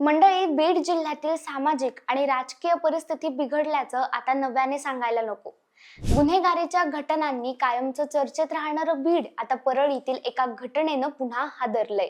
मंडळी बीड जिल्ह्यातील सामाजिक आणि राजकीय परिस्थिती बिघडल्याचं आता नव्याने सांगायला नको. गुन्हेगारीच्या घटनांनी कायमचं चर्चेत राहणारं बीड आता परळीतील एका घटनेनं पुन्हा हादरलंय.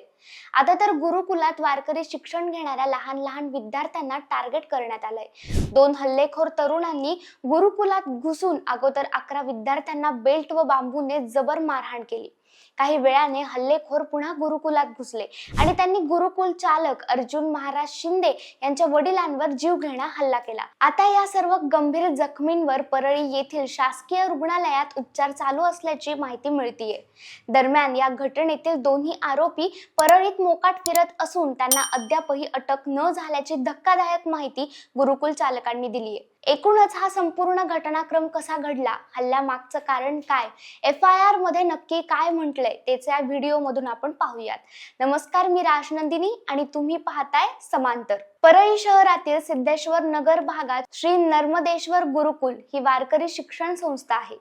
आता तर गुरुकुलात वारकरी शिक्षण घेणाऱ्या लहान लहान विद्यार्थ्यांना टार्गेट करण्यात आलंय. दोन हल्लेखोर तरुणांनी गुरुकुलात घुसून अगोदर अकरा विद्यार्थ्यांना बेल्ट व बांबूने जबर मारहाण केली. काही वेळाने हल्लेखोर पुन्हा गुरुकुलात घुसले आणि त्यांनी गुरुकुल चालक अर्जुन महाराज शिंदे यांच्या वडिलांवर जीवघेणा हल्ला केला. आता या सर्व गंभीर जखमींवर परळी येथील शासकीय रुग्णालयात उपचार चालू असल्याची माहिती मिळतीये. दरम्यान या घटनेतील दोन्ही आरोपी परळीत मोकाट फिरत असून त्यांना अद्यापही अटक न झाल्याची धक्कादायक माहिती गुरुकुल चालकांनी दिली आहे एकूणच हा संपूर्ण घटनाक्रम कसा घडला? हल्ल्यामागचं कारण काय? एफ आय आरमध्ये नक्की काय म्हटलंय? तेच या व्हिडिओ मधून आपण पाहूयात. नमस्कार मी राजनंदिनी आणि तुम्ही पाहताय समांतर. परळी शहरातील सिद्धेश्वर नगर भागात श्री नर्मदेश्वर गुरुकुल ही वारकरी शिक्षण संस्था आहे.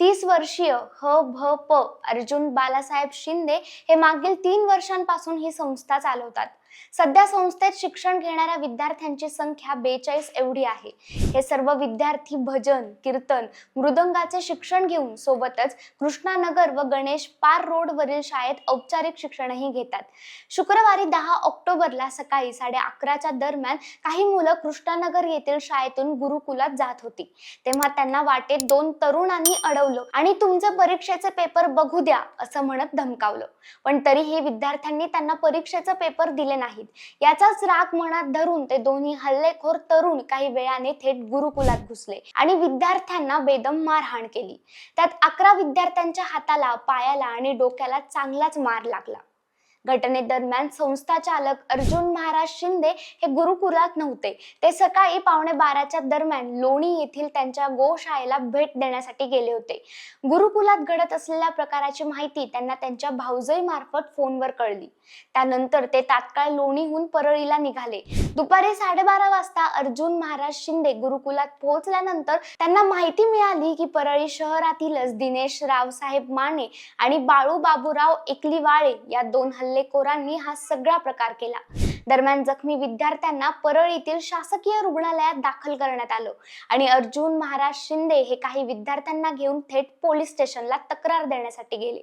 तीस वर्षीय ह भ प अर्जुन बालासाहेब शिंदे हे मागील तीन वर्षांपासून ही संस्था चालवतात. सध्या संस्थेत शिक्षण घेणाऱ्या विद्यार्थ्यांची संख्या बेचाळीस एवढी आहे. हे सर्व विद्यार्थी भजन कीर्तन मृदंगाचे शिक्षण घेऊन सोबतच कृष्णानगर व गणेश पार रोड वरील शाळेत औपचारिक शिक्षणही घेतात. शुक्रवारी दहा ऑक्टोबरला सकाळी साडे अकराच्या दरम्यान काही मुलं कृष्णानगर येथील शाळेतून गुरुकुलात जात होती. तेव्हा त्यांना वाटेत दोन तरुणांनी अडवलं आणि तुमचं परीक्षेचे पेपर बघू द्या असं म्हणत धमकावलं. पण तरीही विद्यार्थ्यांनी त्यांना परीक्षेचे पेपर दिले नाहीत. याचाच राग मनात धरून ते दोन्ही हल्लेखोर तरुण काही वेळाने थेट गुरुकुलात घुसले आणि विद्यार्थ्यांना बेदम मारहाण केली. त्यात अकरा विद्यार्थ्यांच्या हाताला पायाला आणि डोक्याला चांगलाच मार लागला. घटनेदरम्यान संस्था चालक अर्जुन महाराज शिंदे हे गुरुकुलात नव्हते. ते सकाळी पावणे बाराच्या दरम्यान लोणी येथील त्यांच्या गोशाळेला भेट देण्यासाठी गेले होते. गुरुकुलात घडत असलेल्या प्रकाराची माहिती त्यांना त्यांच्या भाऊजई मार्फत फोनवर कळली. त्यानंतर ते तात्काळ लोणीहून परळीला निघाले. दुपारी साडेबारा वाजता अर्जुन महाराज शिंदे गुरुकुलात पोहोचल्यानंतर त्यांना माहिती मिळाली की परळी शहरातीलच दिनेश रावसाहेब माने आणि बाळू बाबूराव एकलीवाळे या दोन हल्ले हल्लेखोरांनी हा सगळा प्रकार केला. दरम्यान जखमी विद्यार्थ्यांना परळीतील शासकीय रुग्णालयात दाखल करण्यात आलं. आणि अर्जुन महाराज शिंदे हे काही विद्यार्थ्यांना घेऊन थेट पोलीस स्टेशनला तक्रार देण्यासाठी गेले.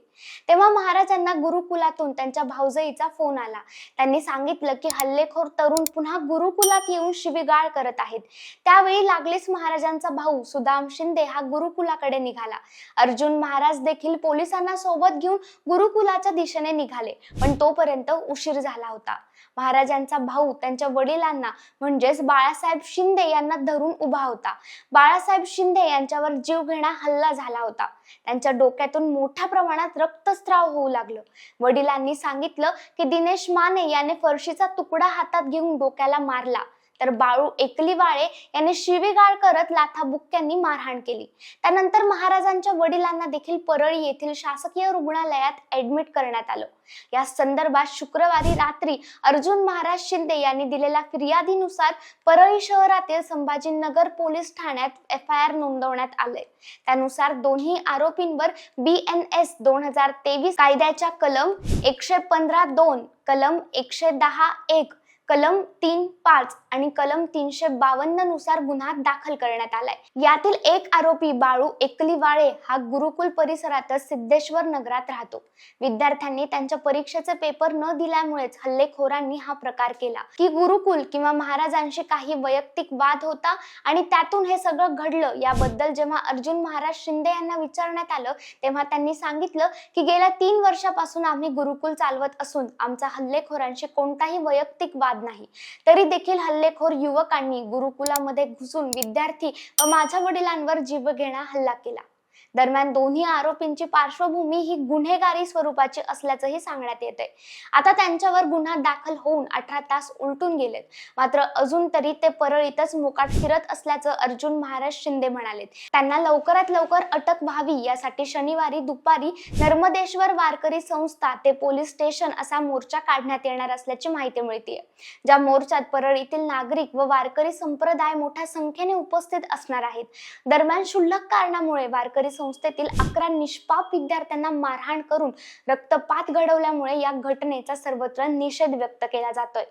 तेव्हा महाराजांना गुरुकुलातून त्यांच्या भाऊजईचा फोन आला. त्यांनी सांगितलं की हल्लेखोर तरुण पुन्हा गुरुकुलात येऊन शिवीगाळ करत आहेत. त्यावेळी लागलीच महाराजांचा भाऊ सुदाम शिंदे हा गुरुकुलाकडे निघाला. अर्जुन महाराज देखील पोलिसांना सोबत घेऊन गुरुकुलाच्या दिशेने निघाले पण तोपर्यंत उशीर झाला होता. महाराज महाराजांचा भाऊ त्यांच्या वडिलांना म्हणजेच बाळासाहेब शिंदे यांना धरून उभा होता. बाळासाहेब शिंदे यांच्यावर जीवघेणा हल्ला झाला होता. त्यांच्या डोक्यातून मोठ्या प्रमाणात रक्तस्राव होऊ लागलं. वडिलांनी सांगितलं की दिनेश माने याने फरशीचा तुकडा हातात घेऊन डोक्याला मारला. तर बाळू एकलीवाळे याने शिवीगाळ करत लाथाबुक्क्यांनी मारहाण केली. त्यानंतर महाराजांच्या वडिलांना देखील परळी येथील शासकीय रुग्णालयात ऍडमिट करण्यात आलं. या संदर्भात शुक्रवारी रात्री अर्जुन महाराज शिंदे यांनी दिलेल्या फिर्यादीनुसार परळी शहरातील संभाजीनगर पोलीस ठाण्यात एफ आय आर नोंदवण्यात आले त्यानुसार दोन्ही आरोपींवर बी एन एस दोन हजार तेवीस कायद्याच्या कलम एकशे पंधरा दोन कलम एकशे दहा एक कलम तीन पाच आणि कलम तीनशे बावन्ननुसार गुन्हा दाखल करण्यात आलाय. यातील एक आरोपी बाळू एकलीवाळे हा गुरुकुल परिसरातच सिद्धेश्वर नगरात राहतो. विद्यार्थ्यांनी त्यांच्या परीक्षेचे पेपर न दिल्यामुळेच हल्लेखोरांनी हा प्रकार केला. की गुरुकुल किंवा महाराजांशी काही वैयक्तिक वाद होता आणि त्यातून हे सगळं घडलं याबद्दल जेव्हा अर्जुन महाराज शिंदे यांना विचारण्यात आलं तेव्हा त्यांनी सांगितलं की गेल्या तीन वर्षापासून आम्ही गुरुकुल चालवत असून आमचा हल्लेखोरांशी कोणताही वैयक्तिक वाद नाही. तरी देखील हल्लेखोर युवकांनी गुरुकुलामध्ये घुसून विद्यार्थी व माझ्या वडिलांवर जीवघेणा हल्ला केला. दरम्यान दोन्ही आरोपींची पार्श्वभूमी ही गुन्हेगारी स्वरूपाची असल्याचंही सांगण्यात येत आहे आता त्यांच्यावर गुन्हा दाखल होऊन अठरा तास उलटून गेलेत. मात्र अजून तरी ते परळीतच मोकाट फिरत असल्याचं अर्जुन महाराज शिंदे म्हणाले त्यांना लवकरात लवकर अटक व्हावी यासाठी शनिवारी दुपारी नर्मदेश्वर वारकरी संस्था ते पोलीस स्टेशन असा मोर्चा काढण्यात येणार असल्याची माहिती मिळते ज्या मोर्चात परळीतील नागरिक व वारकरी संप्रदाय मोठ्या संख्येने उपस्थित असणार आहेत. दरम्यान क्षुल्लक कारणामुळे वारकरी संस्थेतील अकरा निष्पाप विद्यार्थ्यांना मारहाण करून रक्तपात घडवल्यामुळे या घटनेचा सर्वत्र निषेध व्यक्त केला जातोय.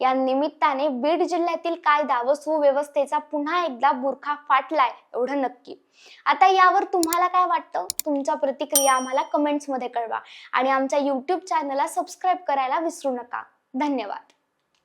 या निमित्ताने बीड जिल्ह्यातील कायदा व सुव्यवस्थेचा पुन्हा एकदा बुरखा फाटलाय एवढं नक्की. आता यावर तुम्हाला काय वाटतं? तुमच्या प्रतिक्रिया आम्हाला कमेंट्समध्ये कळवा. आणि आमच्या युट्यूब चॅनलला सबस्क्राईब करायला विसरू नका. धन्यवाद.